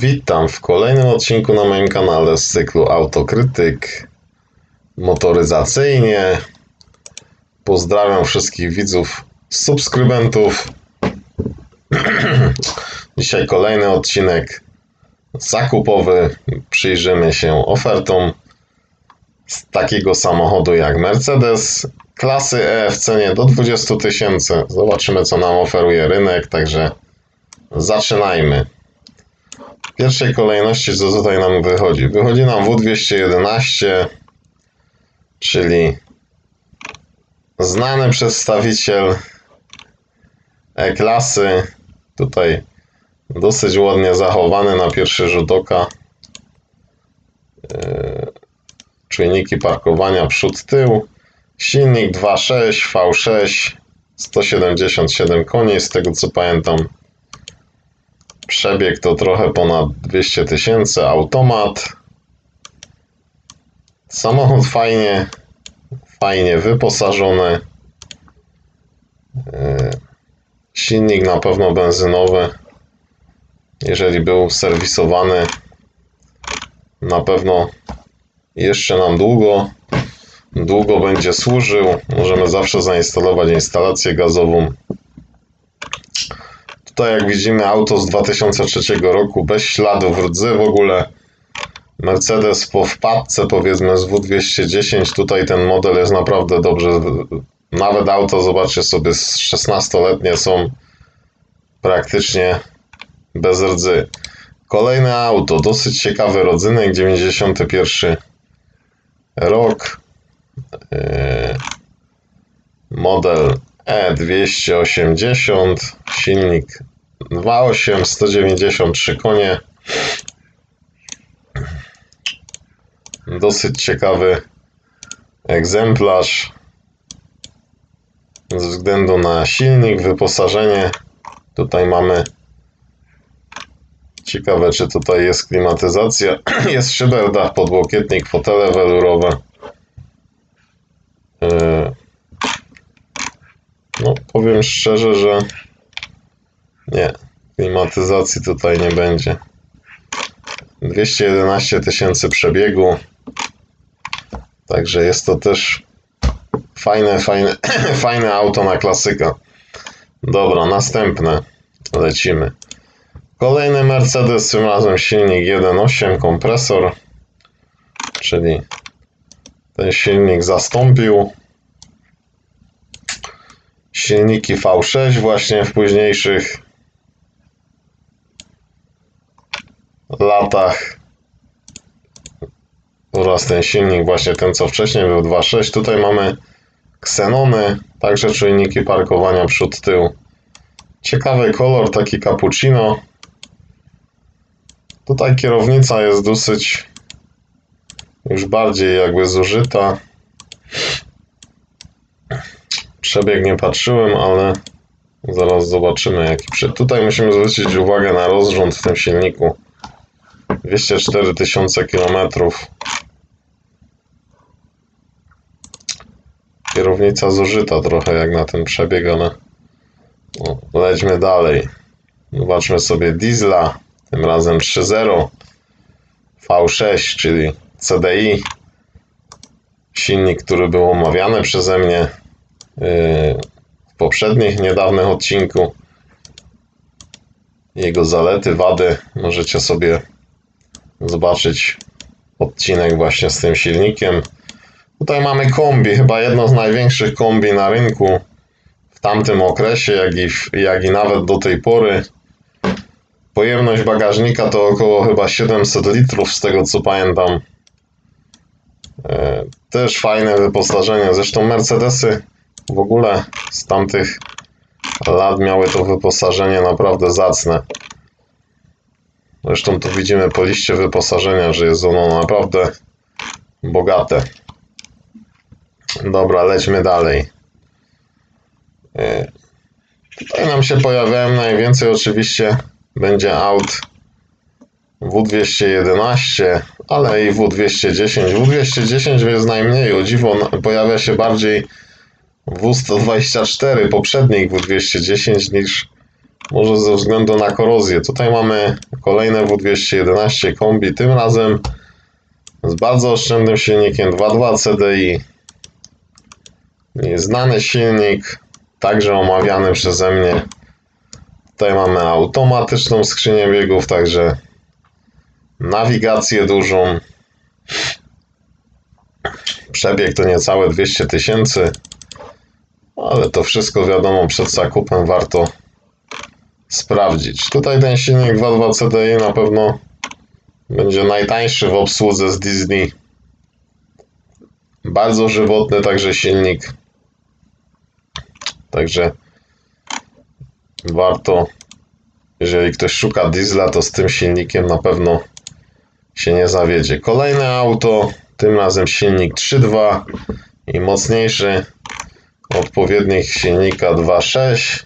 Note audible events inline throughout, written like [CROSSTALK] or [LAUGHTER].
Witam w kolejnym odcinku na moim kanale z cyklu Autokrytyk motoryzacyjnie. Pozdrawiam wszystkich widzów, subskrybentów. [CLEARS THROAT] Dzisiaj kolejny odcinek zakupowy. Przyjrzymy się ofertom z takiego samochodu jak Mercedes klasy E w cenie do 20 tysięcy. Zobaczymy co nam oferuje rynek, także zaczynajmy. Pierwszej kolejności co tutaj nam wychodzi? Wychodzi nam W211, czyli znany przedstawiciel E-klasy. Tutaj dosyć ładnie zachowany na pierwszy rzut oka. Yy, Czujniki parkowania przód, tył. Silnik 2.6 V6 177 koni, z tego co pamiętam. Przebieg to trochę ponad 200 tysięcy, automat. Samochód fajnie, fajnie wyposażony. Yy, Silnik na pewno benzynowy. Jeżeli był serwisowany, na pewno jeszcze nam długo, długo będzie służył. Możemy zawsze zainstalować instalację gazową. Tutaj jak widzimy auto z 2003 roku, bez śladów rdzy w ogóle. Mercedes po wpadce powiedzmy z W210, tutaj ten model jest naprawdę dobrze. Nawet auto, zobaczcie sobie, 16-letnie są praktycznie bez rdzy. Kolejne auto, dosyć ciekawy rodzynek, 91 rok. Yy, Model E280, silnik 2.8, 193 konie. Dosyć ciekawy egzemplarz ze względu na silnik, wyposażenie. Tutaj mamy ciekawe, czy tutaj jest klimatyzacja. [CLEARS THROAT] Jest szyberdach, podłokietnik, fotele welurowe. Yy, no, powiem szczerze, że nie, klimatyzacji tutaj nie będzie. 211 tysięcy przebiegu. Także jest to też fajne, fajne, [CLEARS THROAT] fajne auto na klasyka. Dobra, następne. Lecimy. Kolejny Mercedes, tym razem silnik 1.8, kompresor. Czyli ten silnik zastąpił silniki V6 właśnie w późniejszych latach. Oraz ten silnik właśnie ten co wcześniej był 2.6 tutaj mamy ksenony także czujniki parkowania przód tył. Ciekawy kolor taki cappuccino. Tutaj kierownica jest dosyć już bardziej jakby zużyta przebieg nie patrzyłem, ale zaraz zobaczymy jaki prze... Tutaj musimy zwrócić uwagę na rozrząd w tym silniku. 204 tysiące kilometrów. Kierownica zużyta trochę jak na ten przebieg, ale lećmy dalej. Zobaczmy sobie diesla, tym razem 3.0 V6, czyli CDI. Silnik, który był omawiany przeze mnie w poprzednich, niedawnych odcinku. Jego zalety, wady możecie sobie zobaczyć odcinek właśnie z tym silnikiem. Tutaj mamy kombi, chyba jedno z największych kombi na rynku w tamtym okresie, jak i, w, jak i nawet do tej pory. Pojemność bagażnika to około chyba 700 litrów, z tego co pamiętam. E, Też fajne wyposażenie. Zresztą Mercedesy w ogóle z tamtych lat miały to wyposażenie naprawdę zacne. Zresztą tu widzimy po liście wyposażenia, że jest ono naprawdę bogate. Dobra, lećmy dalej. Yy, Tutaj nam się pojawiają najwięcej oczywiście będzie aut W211, ale i W210. W210 jest najmniej, o dziwo pojawia się bardziej W124, poprzednik W210 niż Może ze względu na korozję. Tutaj mamy kolejne W211 kombi, tym razem z bardzo oszczędnym silnikiem 2.2 CDI. Znany silnik, także omawiany przeze mnie. Tutaj mamy automatyczną skrzynię biegów, także nawigację dużą. Przebieg to niecałe 200 tysięcy, ale to wszystko wiadomo przed zakupem warto sprawdzić. Tutaj ten silnik 2.2 CDI na pewno będzie najtańszy w obsłudze z Disney. Bardzo żywotny także silnik. Także warto, jeżeli ktoś szuka diesla, to z tym silnikiem na pewno się nie zawiedzie. Kolejne auto, tym razem silnik 3.2 i mocniejszy odpowiednik silnika 2.6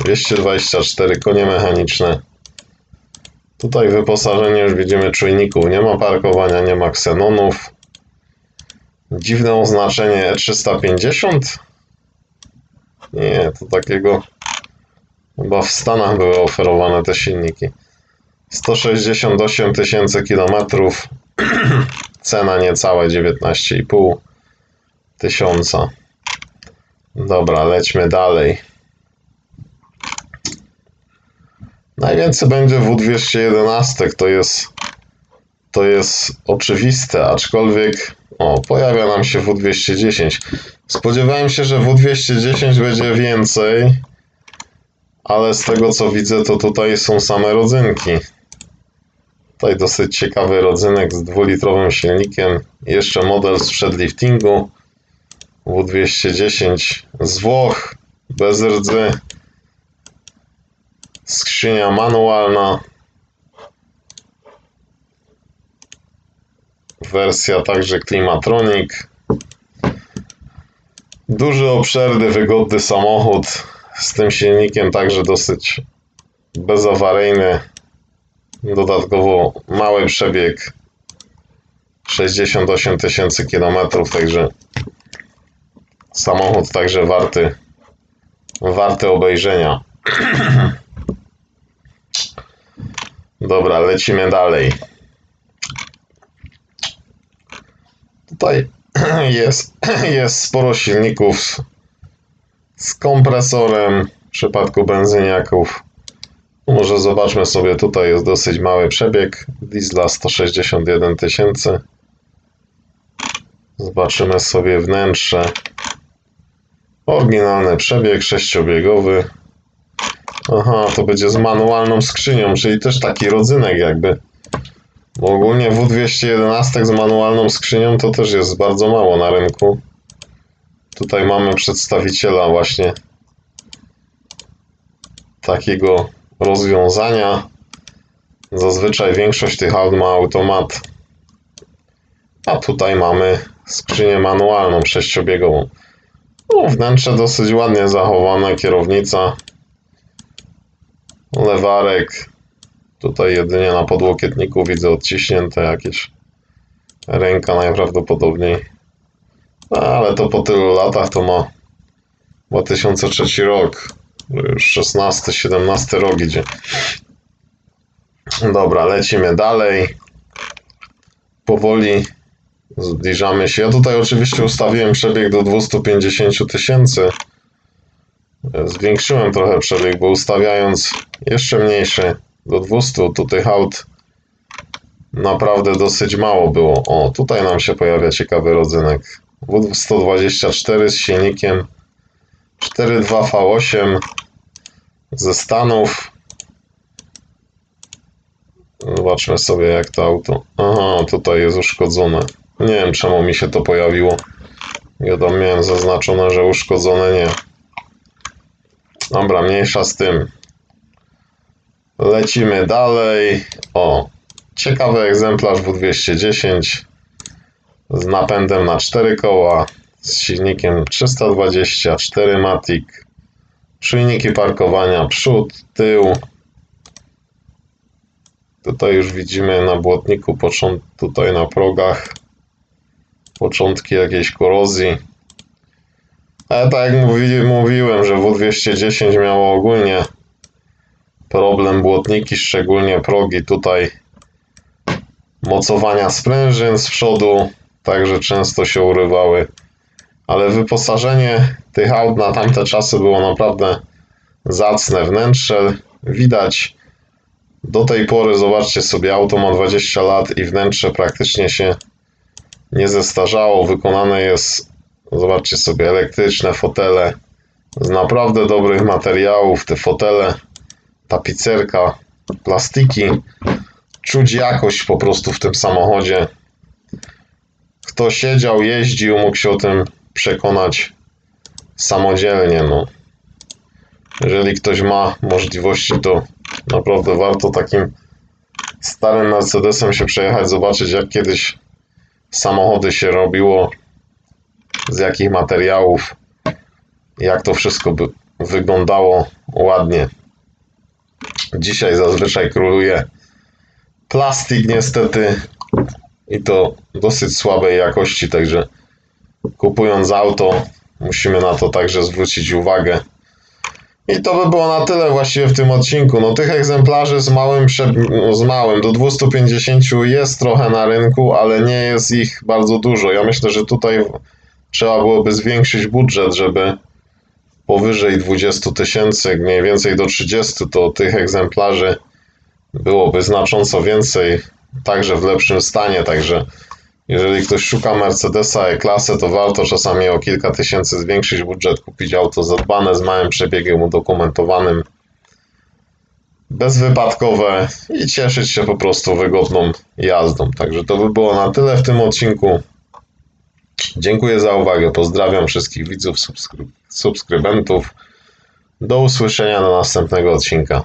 224 konie mechaniczne. Tutaj wyposażenie już widzimy czujników. Nie ma parkowania, nie ma ksenonów. Dziwne oznaczenie E350. Nie, to takiego chyba w Stanach były oferowane te silniki. 168 tysięcy kilometrów. [CLEARS THROAT] Cena niecałe 19,5 tysiąca. Dobra, lećmy dalej. Najwięcej będzie W211, to jest, to jest oczywiste, aczkolwiek o, pojawia nam się W210. Spodziewałem się, że W210 będzie więcej, ale z tego co widzę, to tutaj są same rodzynki. Tutaj dosyć ciekawy rodzynek z dwulitrowym silnikiem. Jeszcze model sprzed liftingu. W210 z Włoch, bez rdzy. Skrzynia manualna. Wersja także Climatronic. Duży, obszerny, wygodny samochód. Z tym silnikiem także dosyć bezawaryjny. Dodatkowo mały przebieg. 68 tysięcy kilometrów, także samochód także warty, warty obejrzenia. Dobra, lecimy dalej. Tutaj [CLEARS THROAT] jest, [CLEARS THROAT] jest sporo silników z kompresorem w przypadku benzyniaków. Może zobaczmy sobie, tutaj jest dosyć mały przebieg. Diesla 161 tysięcy. Zobaczymy sobie wnętrze. Oryginalny przebieg sześciobiegowy. Aha, to będzie z manualną skrzynią, czyli też taki rodzynek jakby. Bo ogólnie W211 z manualną skrzynią to też jest bardzo mało na rynku. Tutaj mamy przedstawiciela właśnie takiego rozwiązania. Zazwyczaj większość tych aut ma automat. A tutaj mamy skrzynię manualną, sześciobiegową. No, wnętrze dosyć ładnie zachowane, kierownica, lewarek. Tutaj jedynie na podłokietniku widzę odciśnięte jakieś. Ręka najprawdopodobniej. No, ale to po tylu latach to ma 2003 rok. Już 16-17 rok idzie. Dobra, lecimy dalej. Powoli zbliżamy się. Ja tutaj oczywiście ustawiłem przebieg do 250 tysięcy. Zwiększyłem trochę przebieg, bo ustawiając jeszcze mniejszy do 200, to tych aut naprawdę dosyć mało było. O, tutaj nam się pojawia ciekawy rodzynek. W124 z silnikiem 4.2 V8 ze Stanów. Zobaczmy sobie jak to auto. Aha, tutaj jest uszkodzone. Nie wiem czemu mi się to pojawiło. Ja tam miałem zaznaczone, że uszkodzone nie. Dobra, mniejsza z tym. Lecimy dalej. O, ciekawy egzemplarz W210 z napędem na 4 koła, z silnikiem 324 Matic, czujniki parkowania przód, tył. Tutaj już widzimy na błotniku, począt, tutaj na progach początki jakiejś korozji. Ale tak jak mówi, mówiłem, że W210 miało ogólnie problem błotniki, szczególnie progi tutaj mocowania sprężyn z przodu, także często się urywały. Ale wyposażenie tych aut na tamte czasy było naprawdę zacne. Wnętrze widać do tej pory, zobaczcie sobie, auto ma 20 lat i wnętrze praktycznie się nie zestarzało. Wykonane jest, zobaczcie sobie, elektryczne fotele z naprawdę dobrych materiałów. Te fotele, tapicerka, plastiki. Czuć jakość po prostu w tym samochodzie. Kto siedział, jeździł, mógł się o tym przekonać samodzielnie. No. Jeżeli ktoś ma możliwości, to naprawdę warto takim starym Mercedesem się przejechać, zobaczyć jak kiedyś samochody się robiło, z jakich materiałów, jak to wszystko by wyglądało ładnie. Dzisiaj zazwyczaj króluje plastik niestety i to dosyć słabej jakości, także kupując auto musimy na to także zwrócić uwagę. I to by było na tyle właściwie w tym odcinku. No tych egzemplarzy z małym, no, z małym do 250 jest trochę na rynku, ale nie jest ich bardzo dużo. Ja myślę, że tutaj trzeba byłoby zwiększyć budżet, żeby powyżej 20 tysięcy, mniej więcej do 30, to tych egzemplarzy byłoby znacząco więcej, także w lepszym stanie, także jeżeli ktoś szuka Mercedesa E-klasę, to warto czasami o kilka tysięcy zwiększyć budżet, kupić auto zadbane z małym przebiegiem udokumentowanym, bezwypadkowe i cieszyć się po prostu wygodną jazdą. Także to by było na tyle w tym odcinku. Dziękuję za uwagę. Pozdrawiam wszystkich widzów, subskry- subskrybentów. Do usłyszenia do następnego odcinka.